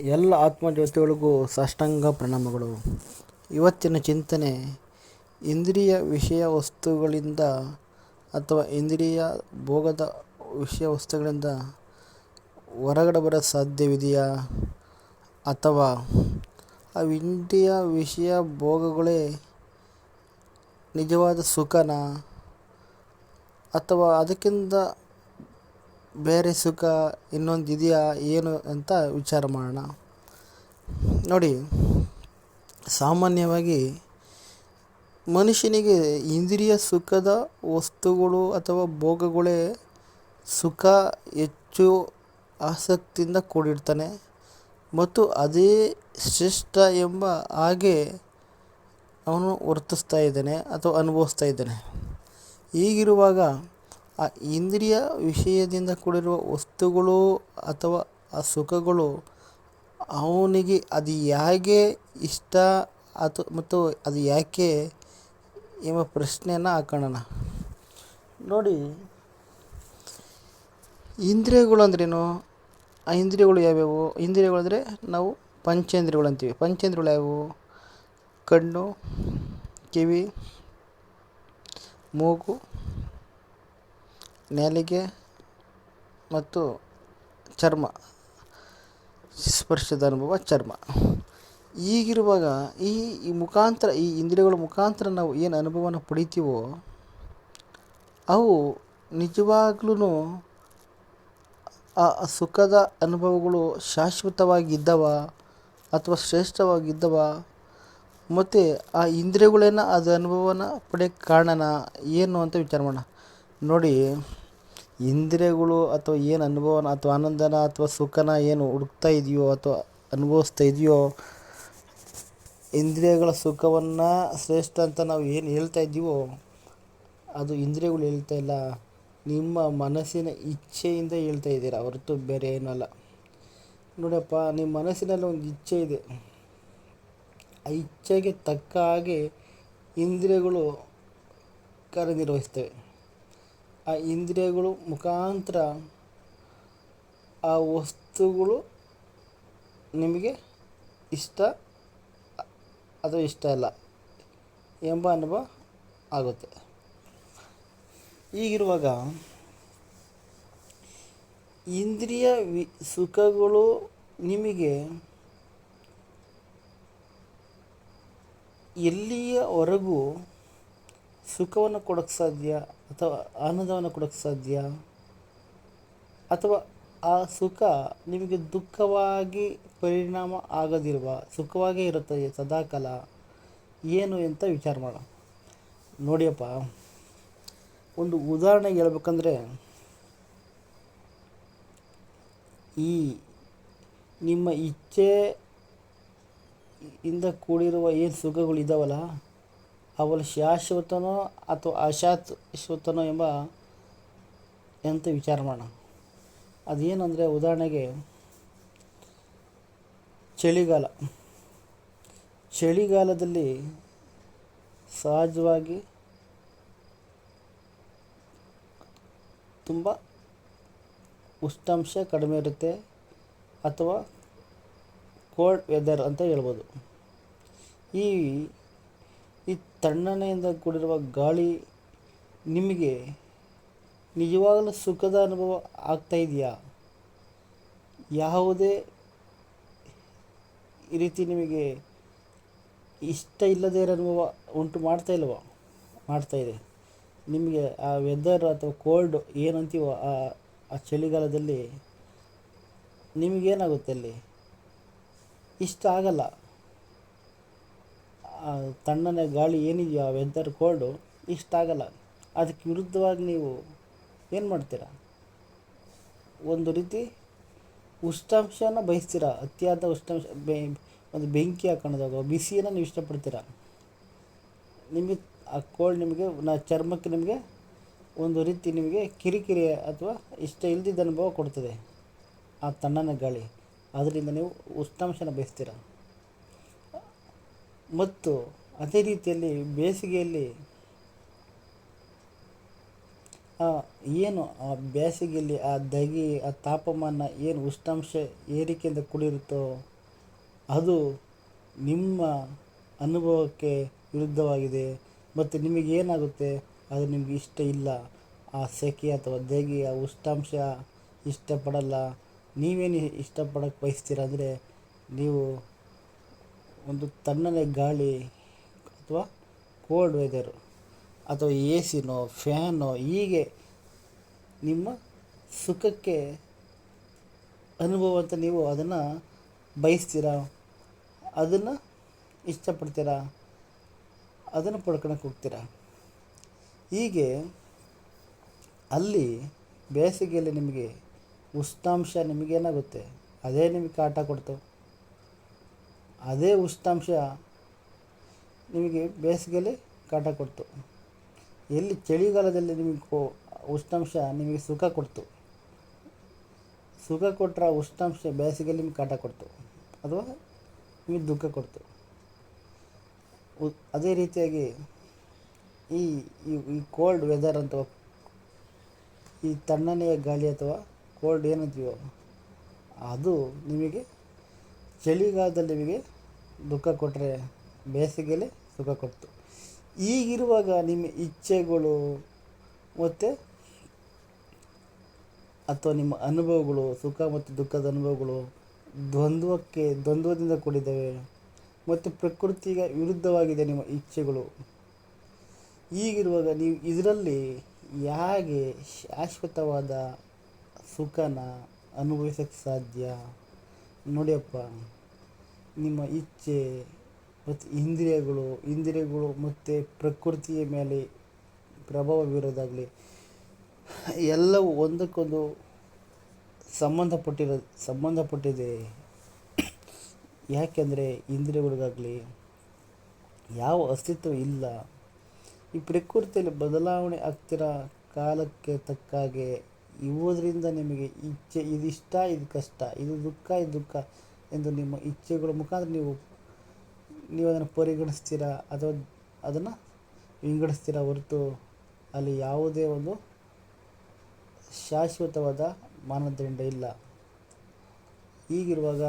ಎಲ್ಲ ಆತ್ಮಜ್ಯೋತಿಗಳಿಗೂ ಸಾಷ್ಟಾಂಗ ಪ್ರಣಾಮಗಳು. ಇವತ್ತಿನ ಚಿಂತನೆ, ಇಂದ್ರಿಯ ವಿಷಯ ವಸ್ತುಗಳಿಂದ ಅಥವಾ ಇಂದ್ರಿಯ ಭೋಗದ ವಿಷಯ ವಸ್ತುಗಳಿಂದ ಹೊರಗಡೆ ಬರಲು ಸಾಧ್ಯವಿದೆಯಾ? ಅಥವಾ ಆ ಇಂದ್ರಿಯ ವಿಷಯ ಭೋಗಗಳೇ ನಿಜವಾದ ಸುಖನ? ಅಥವಾ ಅದಕ್ಕಿಂತ ಬೇರೆ ಸುಖ ಇನ್ನೊಂದು ಇದೆಯಾ, ಏನು ಅಂತ ವಿಚಾರ ಮಾಡೋಣ. ನೋಡಿ, ಸಾಮಾನ್ಯವಾಗಿ ಮನುಷ್ಯನಿಗೆ ಇಂದ್ರಿಯ ಸುಖದ ವಸ್ತುಗಳು ಅಥವಾ ಭೋಗಗಳೇ ಸುಖ ಹೆಚ್ಚು ಆಸಕ್ತಿಯಿಂದ ಕೂಡಿರ್ತಾನೆ ಮತ್ತು ಅದೇ ಶ್ರೇಷ್ಠ ಎಂಬ ಹಾಗೆ ಅವನು ವರ್ತಿಸ್ತಾ ಇದ್ದಾನೆ ಅಥವಾ ಅನುಭವಿಸ್ತಾ ಇದ್ದಾನೆ. ಹೀಗಿರುವಾಗ ಆ ಇಂದ್ರಿಯ ವಿಷಯದಿಂದ ಕೂಡಿರುವ ವಸ್ತುಗಳು ಅಥವಾ ಆ ಸುಖಗಳು ಅವನಿಗೆ ಅದು ಹೇಗೆ ಇಷ್ಟ ಅಥವಾ ಮತ್ತು ಅದು ಯಾಕೆ ಎಂಬ ಪ್ರಶ್ನೆಯನ್ನು ಹಾಕೋಣ ನೋಡಿ, ಇಂದ್ರಿಯಗಳು ಅಂದ್ರೇನು? ಆ ಇಂದ್ರಿಯಗಳು ಯಾವ್ಯಾವು? ಇಂದ್ರಿಯಗಳು ಅಂದರೆ ನಾವು ಪಂಚೇಂದ್ರಿಯಗಳು ಅಂತೀವಿ. ಪಂಚೇಂದ್ರಿಯಗಳು ಯಾವುವು ಕಣ್ಣು, ಕಿವಿ, ಮೂಗು ನಾಲಿಗೆ ಮತ್ತು ಚರ್ಮ, ಸ್ಪರ್ಶದ ಅನುಭವ ಚರ್ಮ. ಈಗಿರುವಾಗ ಈ ಈ ಮುಖಾಂತರ, ಈ ಇಂದ್ರಿಯಗಳ ಮುಖಾಂತರ ನಾವು ಏನು ಅನುಭವನ ಪಡಿತೀವೋ, ಅವು ನಿಜವಾಗ್ಲೂ ಆ ಸುಖದ ಅನುಭವಗಳು ಶಾಶ್ವತವಾಗಿದ್ದವ ಅಥವಾ ಶ್ರೇಷ್ಠವಾಗಿದ್ದವ, ಮತ್ತು ಆ ಇಂದ್ರಿಯಗಳೇನ ಅದು ಅನುಭವನ ಪಡೆಯೋಕ್ಕೆ ಕಾರಣನ ಏನು ಅಂತ ವಿಚಾರ ಮಾಡೋಣ. ನೋಡಿ, ಇಂದ್ರಿಯಗಳು ಅಥವಾ ಏನು ಅನುಭವನ ಅಥವಾ ಆನಂದನ ಅಥವಾ ಸುಖನ ಏನು ಹುಡುಕ್ತಾ ಇದೆಯೋ ಅಥವಾ ಅನುಭವಿಸ್ತಾ ಇದೆಯೋ, ಇಂದ್ರಿಯಗಳ ಸುಖವನ್ನು ಶ್ರೇಷ್ಠ ಅಂತ ನಾವು ಏನು ಹೇಳ್ತಾ ಇದ್ದೀವೋ ಅದು ಇಂದ್ರಿಯಗಳು ಹೇಳ್ತಾ ಇಲ್ಲ. ನಿಮ್ಮ ಮನಸ್ಸಿನ ಇಚ್ಛೆಯಿಂದ ಹೇಳ್ತಾ ಇದ್ದೀರಾ? ಹೊರತು ಬೇರೆ ಏನಲ್ಲ. ನೋಡಪ್ಪ, ನಿಮ್ಮ ಮನಸ್ಸಿನಲ್ಲಿ ಒಂದು ಇಚ್ಛೆ ಇದೆ. ಆ ಇಚ್ಛೆಗೆ ತಕ್ಕ ಹಾಗೆ ಇಂದ್ರಿಯಗಳು ಕಾರ್ಯನಿರ್ವಹಿಸ್ತವೆ. ಆ ಇಂದ್ರಿಯಗಳು ಮುಖಾಂತರ ಆ ವಸ್ತುಗಳು ನಿಮಗೆ ಇಷ್ಟ ಅಥವಾ ಇಷ್ಟ ಇಲ್ಲ ಎಂಬ ಅನುಭವ ಆಗುತ್ತೆ. ಈಗಿರುವಾಗ ಇಂದ್ರಿಯ ವಿ, ಸುಖಗಳು ನಿಮಗೆ ಎಲ್ಲಿಯವರೆಗೂ ಸುಖವನ್ನು ಕೊಡೋಕ್ಕೆ ಸಾಧ್ಯ ಅಥವಾ ಆನಂದವನ್ನು ಕೊಡೋಕ್ಕೆ ಸಾಧ್ಯ? ಅಥವಾ ಆ ಸುಖ ನಿಮಗೆ ದುಃಖವಾಗಿ ಪರಿಣಾಮ ಆಗದಿರುವ, ಸುಖವಾಗೇ ಇರುತ್ತದೆ ಸದಾಕಾಲ ಏನು ಅಂತ ವಿಚಾರ ಮಾಡೋಣ. ನೋಡಿಯಪ್ಪ, ಒಂದು ಉದಾಹರಣೆಗೆ ಹೇಳ್ಬೇಕಂದ್ರೆ, ಈ ನಿಮ್ಮ ಇಚ್ಛೆ ಇಂದ ಕೂಡಿರುವ ಏನು ಸುಖಗಳು ಅವೆಲ್ಲ ಶಾಶ್ವತನೋ ಅಥವಾ ಅಶಾಶ್ವತನೋ ಎಂಬ ಎಂತ ವಿಚಾರ ಮಾಡೋಣ. ಅದೇನಂದರೆ ಉದಾಹರಣೆಗೆ ಚಳಿಗಾಲ. ಚಳಿಗಾಲದಲ್ಲಿ ಸಹಜವಾಗಿ ತುಂಬ ಉಷ್ಣಾಂಶ ಕಡಿಮೆ ಇರುತ್ತೆ ಅಥವಾ ಕೋಲ್ಡ್ ವೆದರ್ ಅಂತ ಹೇಳ್ಬೋದು. ಈ ಈ ತಣ್ಣನೆಯಿಂದ ಕೂಡಿರುವ ಗಾಳಿ ನಿಮಗೆ ನಿಜವಾಗಲೂ ಸುಖದ ಅನುಭವ ಆಗ್ತಾ ಇದೆಯಾ? ಯಾವುದೇ ರೀತಿ ನಿಮಗೆ ಇಷ್ಟ ಇಲ್ಲದೇ ಇರೋ ಅನುಭವ ಉಂಟು ಮಾಡ್ತಾ ಇಲ್ವ? ಮಾಡ್ತಾ ಇದೆ. ನಿಮಗೆ ಆ ವೆದರ್ ಅಥವಾ ಕೋಲ್ಡ್ ಏನಂತೀವೋ ಆ ಆ ಚಳಿಗಾಲದಲ್ಲಿ ನಿಮಗೇನಾಗುತ್ತೆ ಅಲ್ಲಿ? ಇಷ್ಟ ಆಗಲ್ಲ. ತಣ್ಣನೆ ಗಾಳಿ ಏನಿದೆಯೋ ಆ ವೆದರ್ ಕೋಲ್ಡು ಇಷ್ಟ ಆಗಲ್ಲ ಅದಕ್ಕೆ ವಿರುದ್ಧವಾಗಿ ನೀವು ಏನು ಮಾಡ್ತೀರಾ? ಒಂದು ರೀತಿ ಉಷ್ಣಾಂಶನ ಬಯಸ್ತೀರ? ಅತಿಯಾದ ಉಷ್ಣಾಂಶ ಬೆ ಒಂದು ಬೆಂಕಿ ಹಾಕೊಂಡಾಗ ಬಿಸಿಯನ್ನು ನೀವು ಇಷ್ಟಪಡ್ತೀರ? ನಿಮಗೆ ಆ ಕೋಲ್ಡ್ ನಿಮಗೆ, ನಾ ಚರ್ಮಕ್ಕೆ ನಿಮಗೆ ಒಂದು ರೀತಿ ನಿಮಗೆ ಕಿರಿಕಿರಿ ಅಥವಾ ಇಷ್ಟ ಇಲ್ದಿದ್ದ ಅನುಭವ ಕೊಡ್ತದೆ ಆ ತಣ್ಣನೆ ಗಾಳಿ. ಅದರಿಂದ ನೀವು ಉಷ್ಣಾಂಶನ ಬಯಸ್ತೀರ? ಮತ್ತು ಅದೇ ರೀತಿಯಲ್ಲಿ ಬೇಸಿಗೆಯಲ್ಲಿ, ಆ, ಏನು ಆ ಬೇಸಿಗೆಯಲ್ಲಿ ಆ ಧಗೆ ಆ ತಾಪಮಾನ ಏನು ಉಷ್ಣಾಂಶ ಏರಿಕೆಯಿಂದ ಕೂಡಿರುತ್ತೋ, ಅದು ನಿಮ್ಮ ಅನುಭವಕ್ಕೆ ವಿರುದ್ಧವಾಗಿದೆ ಮತ್ತು ನಿಮಗೇನಾಗುತ್ತೆ ಅದು ನಿಮಗೆ ಇಷ್ಟ ಇಲ್ಲ. ಆ ಸೆಕೆ ಅಥವಾ ಧಗೆ ಆ ಉಷ್ಣಾಂಶ ಇಷ್ಟಪಡಲ್ಲ. ನೀವೇನು ಇಷ್ಟಪಡಕ್ಕೆ ಬಯಸ್ತೀರ ಅಂದರೆ, ನೀವು ಒಂದು ತಣ್ಣನೆ ಗಾಳಿ ಅಥವಾ ಕೋಲ್ಡ್ ವೆದರು ಅಥವಾ ಎ ಸಿನೋ ಫ್ಯಾನೋ ಹೀಗೆ ನಿಮ್ಮ ಸುಖಕ್ಕೆ ಅನುಭವ ಅಂತ ನೀವು ಅದನ್ನು ಬಯಸ್ತೀರಾ? ಅದನ್ನು ಇಷ್ಟಪಡ್ತೀರಾ? ಅದನ್ನು ಪಡ್ಕೊಳಕ್ಕೆ ಹೋಗ್ತೀರಾ? ಹೀಗೆ ಅಲ್ಲಿ ಬೇಸಿಗೆಯಲ್ಲಿ ನಿಮಗೆ ಉಷ್ಣಾಂಶ ನಿಮಗೇನಾಗುತ್ತೆ? ಅದೇ ನಿಮಗೆ ಕಾಟ ಕೊಡ್ತು. ಅದೇ ಉಷ್ಣಾಂಶ ನಿಮಗೆ ಬೇಸಿಗೆಯಲ್ಲಿ ಕಾಟ ಕೊಡ್ತು. ಎಲ್ಲಿ ಚಳಿಗಾಲದಲ್ಲಿ ನಿಮಗೆ ಕೋ, ಉಷ್ಣಾಂಶ ನಿಮಗೆ ಸುಖ ಕೊಡ್ತು. ಸುಖ ಕೊಟ್ಟರೆ ಉಷ್ಣಾಂಶ ಬೇಸಿಗೆಯಲ್ಲಿ ನಿಮ್ಗೆ ಕಾಟ ಕೊಡ್ತು. ಅಥವಾ ನಿಮಗೆ ದುಃಖ ಕೊಡ್ತು. ಅದೇ ರೀತಿಯಾಗಿ ಈ, ಈ- ಈ ಕೋಲ್ಡ್ ವೆದರ್ ಅಂತ ಈ ತಣ್ಣನೆಯ ಗಾಳಿ ಅಥವಾ ಕೋಲ್ಡ್ ಏನಂತೀವೋ, ಅದು ನಿಮಗೆ ಚಳಿಗಾಲದಲ್ಲಿ ನಿಮಗೆ ದುಃಖ ಕೊಟ್ಟರೆ ಬೇಸಿಗೆಯಲ್ಲಿ ಸುಖ ಕೊಡ್ತು. ಈಗಿರುವಾಗ ನಿಮ್ಮ ಇಚ್ಛೆಗಳು ಮತ್ತು ಅಥವಾ ನಿಮ್ಮ ಅನುಭವಗಳು, ಸುಖ ಮತ್ತು ದುಃಖದ ಅನುಭವಗಳು ದ್ವಂದ್ವಕ್ಕೆ, ದ್ವಂದ್ವದಿಂದ ಕೂಡಿದ್ದಾವೆ ಮತ್ತು ಪ್ರಕೃತಿಗೆ ವಿರುದ್ಧವಾಗಿದೆ ನಿಮ್ಮ ಇಚ್ಛೆಗಳು. ಈಗಿರುವಾಗ ನೀವು ಇದರಲ್ಲಿ ಹೇಗೆ ಶಾಶ್ವತವಾದ ಸುಖನ ಅನುಭವಿಸೋಕ್ಕೆ ಸಾಧ್ಯ? ನೋಡಿಯಪ್ಪ ನಿಮ್ಮ ಇಚ್ಛೆ ಮತ್ತು ಇಂದ್ರಿಯಗಳು ಇಂದ್ರಿಯಗಳು ಮತ್ತು ಪ್ರಕೃತಿಯ ಮೇಲೆ ಪ್ರಭಾವ ಬೀರೋದಾಗಲಿ, ಎಲ್ಲವೂ ಒಂದಕ್ಕೊಂದು ಸಂಬಂಧಪಟ್ಟಿರೋ, ಸಂಬಂಧಪಟ್ಟಿದೆ. ಯಾಕೆಂದರೆ ಇಂದ್ರಿಯಗಳಿಗಾಗಲಿ ಯಾವ ಅಸ್ತಿತ್ವ ಇಲ್ಲ. ಈ ಪ್ರಕೃತಿಯಲ್ಲಿ ಬದಲಾವಣೆ ಆಗ್ತಿರೋ ಕಾಲಕ್ಕೆ ತಕ್ಕ ಹಾಗೆ ಇವುದರಿಂದ ನಿಮಗೆ ಇಚ್ಛೆ, ಇದಿಷ್ಟ ಇದು ಕಷ್ಟ ಇದು ದುಃಖ ಇದು ದುಃಖ ಎಂದು ನಿಮ್ಮ ಇಚ್ಛೆಗಳ ಮುಖಾಂತರ ನೀವು ನೀವು ಅದನ್ನು ಪರಿಗಣಿಸ್ತೀರಾ? ಅಥವಾ ಅದನ್ನು ವಿಂಗಡಿಸ್ತೀರಾ ಹೊರತು ಅಲ್ಲಿ ಯಾವುದೇ ಒಂದು ಶಾಶ್ವತವಾದ ಮಾನದಂಡ ಇಲ್ಲ. ಹೀಗಿರುವಾಗ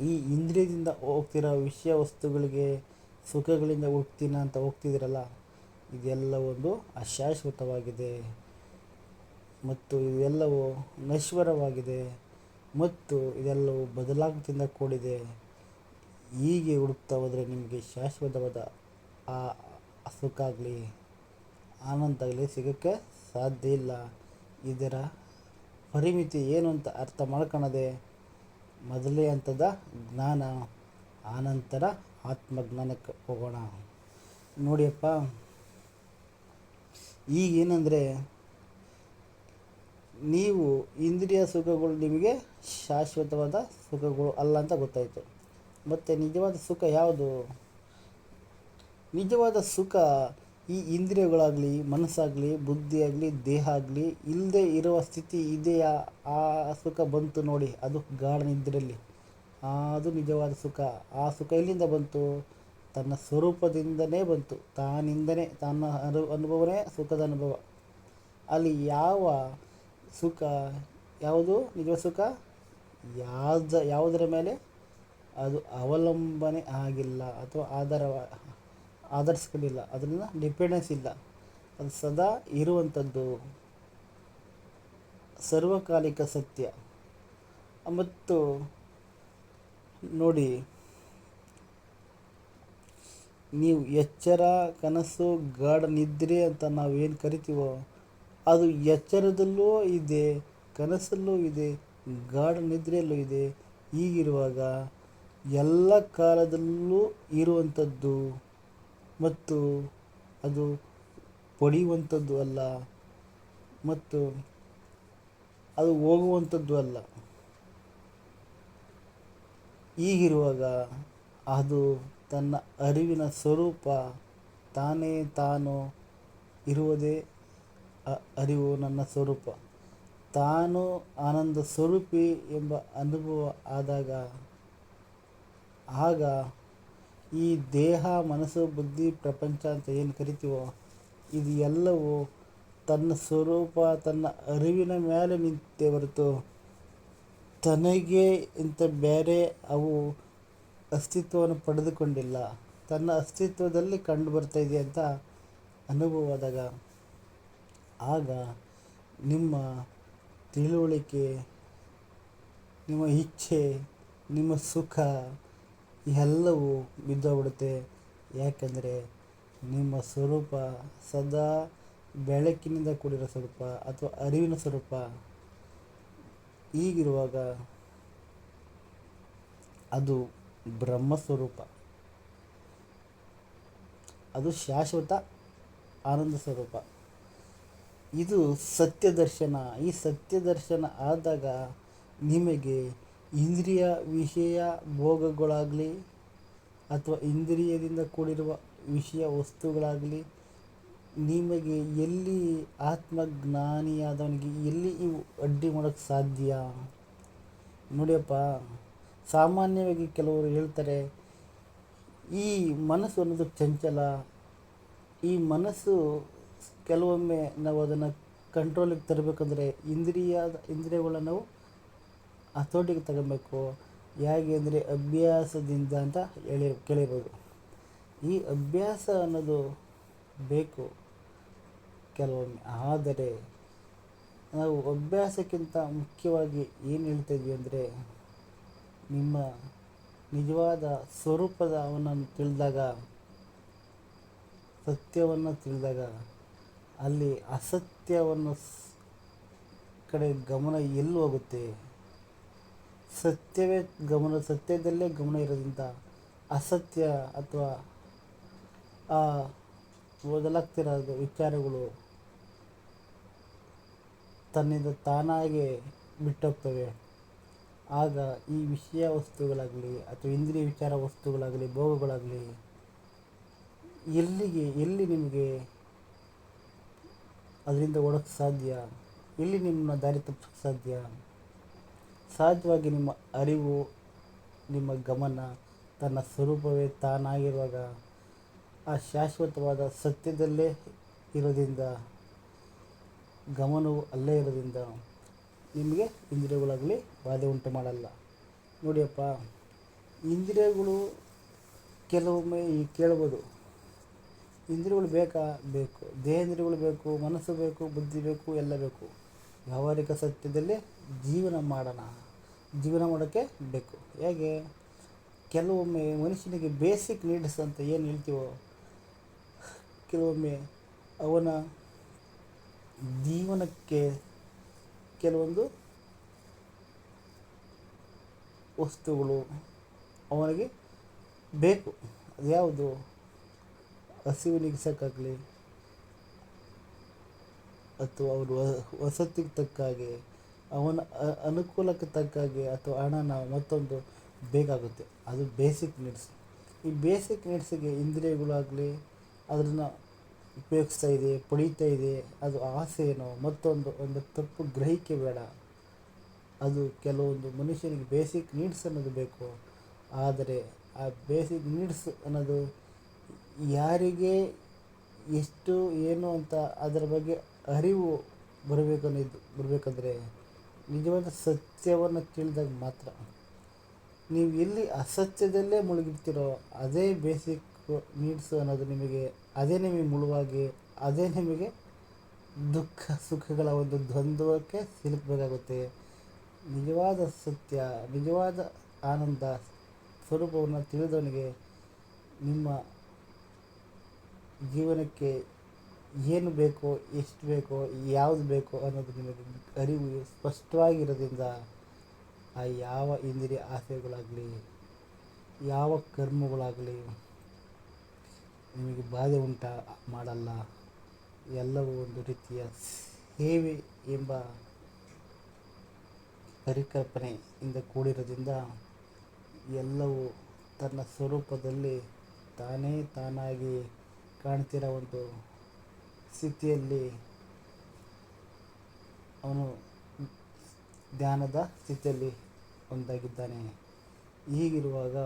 ಈ ಇಂದ್ರಿಯದಿಂದ ಹೋಗ್ತಿರೋ ವಿಷಯ ವಸ್ತುಗಳಿಗೆ, ಸುಖಗಳಿಂದ ಹೋಗ್ತೀನ ಅಂತ ಹೋಗ್ತಿದ್ದೀರಲ್ಲ ಇದೆಲ್ಲ ಒಂದು ಅಶಾಶ್ವತವಾಗಿದೆ. ಮತ್ತು ಇವೆಲ್ಲವೂ ನಶ್ವರವಾಗಿದೆ. ಮತ್ತು ಇದೆಲ್ಲವೂ ಬದಲಾಗುತ್ತಿಂದ ಕೂಡಿದೆ. ಹೀಗೆ ಹುಡುಕ್ತಾ ಹೋದರೆ ನಿಮಗೆ ಶಾಶ್ವತವಾದ ಆ ಸುಖಾಗಲಿ ಆನಂದಾಗಲಿ ಸಿಗೋಕ್ಕೆ ಸಾಧ್ಯ ಇಲ್ಲ. ಇದರ ಪರಿಮಿತಿ ಏನು ಅಂತ ಅರ್ಥ ಮಾಡ್ಕೊಳ್ಳದೆ ಮೊದಲೇ ಹಂತದ ಜ್ಞಾನ, ಆನಂತರ ಆತ್ಮಜ್ಞಾನಕ್ಕೆ ಹೋಗೋಣ. ನೋಡಿಯಪ್ಪ ಈಗೇನೆಂದರೆ ನೀವು ಇಂದ್ರಿಯ ಸುಖಗಳು ನಿಮಗೆ ಶಾಶ್ವತವಾದ ಸುಖಗಳು ಅಲ್ಲ ಅಂತ ಗೊತ್ತಾಯಿತು. ಮತ್ತು ನಿಜವಾದ ಸುಖ ಯಾವುದು? ನಿಜವಾದ ಸುಖ ಈ ಇಂದ್ರಿಯಗಳಾಗಲಿ, ಮನಸ್ಸಾಗಲಿ, ಬುದ್ಧಿಯಾಗಲಿ ದೇಹ ಆಗಲಿ ಇಲ್ಲದೆ ಇರುವ ಸ್ಥಿತಿ ಇದೆಯಾ? ಆ ಸುಖ ಬಂತು ನೋಡಿ, ಅದು ಗಾಢ ನಿದ್ರೆಯಲ್ಲಿ. ಅದು ನಿಜವಾದ ಸುಖ. ಆ ಸುಖ ಎಲ್ಲಿಂದ ಬಂತು? ತನ್ನ ಸ್ವರೂಪದಿಂದನೇ ಬಂತು. ತಾನಿಂದನೇ, ತನ್ನ ಅನು, ಅನುಭವನೇ ಸುಖದ ಅನುಭವ. ಅಲ್ಲಿ ಯಾವ ಸುಖ, ಯಾವುದು? ನಿಜವಾದ ಸುಖ? ಯಾವ್ದ, ಯಾವುದರ ಮೇಲೆ? ಅದು ಅವಲಂಬನೆ ಆಗಿಲ್ಲ ಅಥವಾ ಆಧಾರ, ಆಧರಿಸ್ಕೊಂಡಿಲ್ಲ. ಅದರಿಂದ ಡಿಪೆಂಡೆನ್ಸ್ ಇಲ್ಲ. ಅದು ಸದಾ ಇರುವಂಥದ್ದು. ಸರ್ವಕಾಲಿಕ ಸತ್ಯ. ಮತ್ತು ನೋಡಿ, ನೀವು ಎಚ್ಚರ, ಕನಸು, ಗಾಢ ನಿದ್ರೆ ಅಂತ ನಾವೇನು ಕರಿತೀವೋ ಅದು ಎಚ್ಚರದಲ್ಲೂ ಇದೆ, ಕನಸಲ್ಲೂ ಇದೆ, ಗಾಢ ನಿದ್ರೆಯಲ್ಲೂ ಇದೆ. ಹೀಗಿರುವಾಗ ಎಲ್ಲ ಕಾಲದಲ್ಲೂ ಇರುವಂಥದ್ದು ಮತ್ತು ಅದು ಪಡೆಯುವಂಥದ್ದು ಅಲ್ಲ ಮತ್ತು ಅದು ಹೋಗುವಂಥದ್ದು ಅಲ್ಲ. ಹೀಗಿರುವಾಗ ಅದು ತನ್ನ ಅರಿವಿನ ಸ್ವರೂಪ ತಾನೇ ತಾನು ಇರುವುದೇ ಅರಿವು ನನ್ನ ಸ್ವರೂಪ. ತಾನು ಆನಂದ ಸ್ವರೂಪಿ ಎಂಬ ಅನುಭವ ಆದಾಗ, ಆಗ ಈ ದೇಹ, ಮನಸ್ಸು, ಬುದ್ಧಿ, ಪ್ರಪಂಚ ಅಂತ ಏನು ಕರಿತೀವೋ, ಇದು ಎಲ್ಲವೂ ತನ್ನ ಸ್ವರೂಪ, ತನ್ನ ಅರಿವಿನ ಮೇಲೆ ನಿಂತೆ ಹೊರತು ತನಗೆ ಇಂಥ ಬೇರೆ ಅವು ಅಸ್ತಿತ್ವವನ್ನು ಪಡೆದುಕೊಂಡಿಲ್ಲ. ತನ್ನ ಅಸ್ತಿತ್ವದಲ್ಲಿ ಕಂಡು ಬರ್ತಾ ಇದೆ ಅಂತ ಅನುಭವವಾದಾಗ ಆಗ ನಿಮ್ಮ ತಿಳುವಳಿಕೆ, ನಿಮ್ಮ ಇಚ್ಛೆ, ನಿಮ್ಮ ಸುಖ ಎಲ್ಲವೂ ಬಿದ್ದೋಗ್ಬಿಡುತ್ತೆ. ಯಾಕೆಂದರೆ ನಿಮ್ಮ ಸ್ವರೂಪ ಸದಾ ಬೆಳಕಿನಿಂದ ಕೂಡಿರೋ ಸ್ವರೂಪ ಅಥವಾ ಅರಿವಿನ ಸ್ವರೂಪ. ಹೀಗಿರುವಾಗ ಅದು ಬ್ರಹ್ಮ ಸ್ವರೂಪ. ಅದು ಶಾಶ್ವತ ಆನಂದ ಸ್ವರೂಪ. ಇದು ಸತ್ಯ ದರ್ಶನ ಈ ಸತ್ಯ ದರ್ಶನ ಆದಾಗ ನಿಮಗೆ ಇಂದ್ರಿಯ ವಿಷಯ ಭೋಗಗಳಾಗಲಿ ಅಥವಾ ಇಂದ್ರಿಯದಿಂದ ಕೂಡಿರುವ ವಿಷಯ ವಸ್ತುಗಳಾಗಲಿ ನಿಮಗೆ ಎಲ್ಲಿ ಆತ್ಮಜ್ಞಾನಿಯಾದವನಿಗೆ ಎಲ್ಲಿ ಇವು ಅಡ್ಡಿ ಮಾಡೋಕ್ಕೆ ಸಾಧ್ಯ? ನೋಡಿಯಪ್ಪ, ಸಾಮಾನ್ಯವಾಗಿ ಕೆಲವರು ಹೇಳ್ತಾರೆ, ಈ ಮನಸ್ಸು ಅನ್ನೋದು ಚಂಚಲ. ಈ ಮನಸ್ಸು ಕೆಲವೊಮ್ಮೆ ನಾವು ಅದನ್ನು ಕಂಟ್ರೋಲಿಗೆ ತರಬೇಕಂದ್ರೆ ಇಂದ್ರಿಯ ಇಂದ್ರಿಯಗಳನ್ನ ನಾವು ಹತೋಟಿಗೆ ತಗೊಬೇಕು ಹೇಗೆ ಅಂದರೆ ಅಭ್ಯಾಸದಿಂದ ಅಂತ ಹೇಳಿ ಕೇಳಿರ್ಬೋದು. ಈ ಅಭ್ಯಾಸ ಅನ್ನೋದು ಬೇಕು ಕೆಲವೊಮ್ಮೆ. ಆದರೆ ನಾವು ಅಭ್ಯಾಸಕ್ಕಿಂತ ಮುಖ್ಯವಾಗಿ ಏನು ಹೇಳ್ತಾ ಇದ್ವಿ ಅಂದರೆ ನಿಮ್ಮ ನಿಜವಾದ ಸ್ವರೂಪದ ಅವನನ್ನು ತಿಳಿದಾಗ, ಸತ್ಯವನ್ನು ತಿಳಿದಾಗ ಅಲ್ಲಿ ಅಸತ್ಯವನ್ನು ಕಡೆ ಗಮನ ಎಲ್ಲಿ ಹೋಗುತ್ತೆ? ಸತ್ಯವೇ ಗಮನ, ಸತ್ಯದಲ್ಲೇ ಗಮನ ಇರೋದ್ರಿಂದ ಅಸತ್ಯ ಅಥವಾ, ಆ, ಬದಲಾಗ್ತಿರೋದು ವಿಚಾರಗಳು ತನ್ನಿಂದ ತಾನಾಗೆ ಬಿಟ್ಟೋಗ್ತವೆ. ಆಗ ಈ ವಿಷಯ ವಸ್ತುಗಳಾಗಲಿ ಅಥವಾ ಇಂದ್ರಿಯ ವಿಚಾರ ವಸ್ತುಗಳಾಗಲಿ, ಭೋಗಗಳಾಗಲಿ ಎಲ್ಲಿಗೆ, ಎಲ್ಲಿ ನಿಮಗೆ ಅದರಿಂದ ಓಡೋಕ್ಕೆ ಸಾಧ್ಯ? ಎಲ್ಲಿ ನಿಮ್ಮನ್ನ ದಾರಿ ತಪ್ಪಿಸೋಕ್ಕೆ ಸಾಧ್ಯ? ಸಹಜವಾಗಿ ನಿಮ್ಮ ಅರಿವು, ನಿಮ್ಮ ಗಮನ ತನ್ನ ಸ್ವರೂಪವೇ ತಾನಾಗಿರುವಾಗ, ಆ ಶಾಶ್ವತವಾದ ಸತ್ಯದಲ್ಲೇ ಇರೋದ್ರಿಂದ, ಗಮನವು ಅಲ್ಲೇ ಇರೋದ್ರಿಂದ ನಿಮಗೆ ಇಂದ್ರಿಯಗಳಾಗಲಿ ಬಾಧೆ ಉಂಟು ಮಾಡಲ್ಲ. ನೋಡಿಯಪ್ಪ, ಇಂದ್ರಿಯಗಳು ಕೆಲವೊಮ್ಮೆ ಈ ಕೇಳ್ಬೋದು. ಇಂದ್ರಿಯಗಳು ಬೇಕಾ? ಬೇಕು. ದೇಹೇಂದ್ರಿಯಗಳು ಬೇಕು, ಮನಸ್ಸು ಬೇಕು, ಬುದ್ಧಿ ಬೇಕು, ಎಲ್ಲ ಬೇಕು. ವ್ಯಾವಹಾರಿಕ ಸತ್ಯದಲ್ಲಿ ಜೀವನ ಮಾಡೋಣ. ಜೀವನ ಮಾಡೋಕ್ಕೆ ಬೇಕು. ಹೇಗೆ? ಕೆಲವೊಮ್ಮೆ ಮನುಷ್ಯನಿಗೆ ಬೇಸಿಕ್ ನೀಡ್ಸ್ ಅಂತ ಏನು ಹೇಳ್ತೀವೋ? ಕೆಲವೊಮ್ಮೆ ಅವನ ಜೀವನಕ್ಕೆ ಕೆಲವೊಂದು ವಸ್ತುಗಳು ಅವನಿಗೆ ಬೇಕು. ಅದ್ಯಾವುದು ಹಸಿವು ನೀಗಿಸೋಕ್ಕಾಗಲಿ ಅಥವಾ ಅವರು ವಸತಿಗೆ ತಕ್ಕ ಹಾಗೆ ಅವನ ಅನುಕೂಲಕ್ಕೆ ತಕ್ಕ ಹಾಗೆ ಅಥವಾ ಹಣನ ಮತ್ತೊಂದು ಬೇಕಾಗುತ್ತೆ. ಅದು ಬೇಸಿಕ್ ನೀಡ್ಸ್ ಈ ಬೇಸಿಕ್ ನೀಡ್ಸಿಗೆ ಇಂದ್ರಿಯಗಳಾಗಲಿ ಅದನ್ನು ಉಪಯೋಗಿಸ್ತಾ ಇದೆ, ಪಡೀತಾ ಇದೆ, ಅದು ಆಸೆ ಏನೋ, ಮತ್ತೊಂದು, ಒಂದು ತಪ್ಪು ಗ್ರಹಿಕೆ ಬೇಡ. ಅದು ಕೆಲವೊಂದು ಮನುಷ್ಯನಿಗೆ ಬೇಸಿಕ್ ನೀಡ್ಸ್ ಅನ್ನೋದು ಬೇಕು. ಆದರೆ ಆ ಬೇಸಿಕ್ ನೀಡ್ಸ್ ಅನ್ನೋದು ಯಾರಿಗೆ ಎಷ್ಟು, ಏನು ಅಂತ ಅದರ ಬಗ್ಗೆ ಅರಿವು ಬರಬೇಕನ್ನೋದು ಬರಬೇಕಂದ್ರೆ ನಿಜವಾದ ಸತ್ಯವನ್ನು ತಿಳಿದಾಗ ಮಾತ್ರ. ನೀವು ಎಲ್ಲಿ ಅಸತ್ಯದಲ್ಲೇ ಮುಳುಗಿರ್ತೀರೋ ಅದೇ ಬೇಸಿಕ್ ನೀಡ್ಸು ಅನ್ನೋದು ನಿಮಗೆ, ಅದೇ ನಿಮಗೆ ಮುಳುವಾಗಿ, ಅದೇ ನಿಮಗೆ ದುಃಖ, ಸುಖಗಳ ಒಂದು ದ್ವಂದ್ವಕ್ಕೆ ಸಿಲುಕಬೇಕಾಗುತ್ತೆ. ನಿಜವಾದ ಸತ್ಯ, ನಿಜವಾದ ಆನಂದ, ಸ್ವರೂಪವನ್ನು ತಿಳಿದವನಿಗೆ ನಿಮ್ಮ ಜೀವನಕ್ಕೆ ಏನು ಬೇಕೋ, ಎಷ್ಟು ಬೇಕೋ, ಯಾವುದು ಬೇಕೋ ಅನ್ನೋದು ನಿಮಗೆ ಅರಿವು ಸ್ಪಷ್ಟವಾಗಿರೋದ್ರಿಂದ ಆ ಯಾವ ಇಂದ್ರಿಯ ಆಸೆಗಳಾಗಲಿ, ಯಾವ ಕರ್ಮಗಳಾಗಲಿ ನಿಮಗೆ ಬಾಧೆ ಉಂಟ, ಮಾಡಲ್ಲ, ಎಲ್ಲವೂ ಒಂದು ರೀತಿಯ ಸೇವೆ ಎಂಬ ಪರಿಕಲ್ಪನೆಯಿಂದ ಕೂಡಿರೋದ್ರಿಂದ ಎಲ್ಲವೂ ತನ್ನ ಸ್ವರೂಪದಲ್ಲಿ ತಾನೇ ತಾನಾಗಿ ಕಾಣ್ತಿರೋ ಒಂದು ಸ್ಥಿತಿಯಲ್ಲಿ ಅವನು ಧ್ಯಾನದ ಸ್ಥಿತಿಯಲ್ಲಿ ಒಂದಾಗಿದ್ದಾನೆ. ಹೀಗಿರುವಾಗ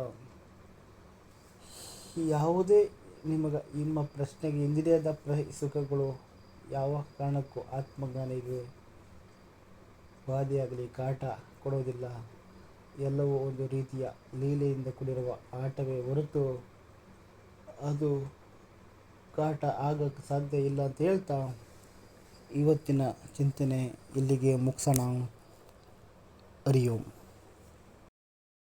ಯಾವುದೇ ನಿಮಗೆ ನಿಮ್ಮ ಪ್ರಶ್ನೆಗೆ ಇಂದ್ರಿಯದ ಪ್ರ ಸುಖಗಳು ಯಾವ ಕಾರಣಕ್ಕೂ ಆತ್ಮಜ್ಞಾನಿಗೆ ಬಾಧೆಯಾಗಲಿ, ಕಾಟ ಕೊಡೋದಿಲ್ಲ ಎಲ್ಲವೂ ಒಂದು ರೀತಿಯ ಲೀಲೆಯಿಂದ ಕೂಡಿರುವ ಆಟವೇ ಹೊರತು ಅದು ಕಾಟ ಆಗಕ್ಕೆ ಸಾಧ್ಯ ಇಲ್ಲ ಅಂತ ಹೇಳ್ತಾ ಇವತ್ತಿನ ಚಿಂತನೆ ಇಲ್ಲಿಗೆ ಮುಗಿಸೋಣ. ಓಂ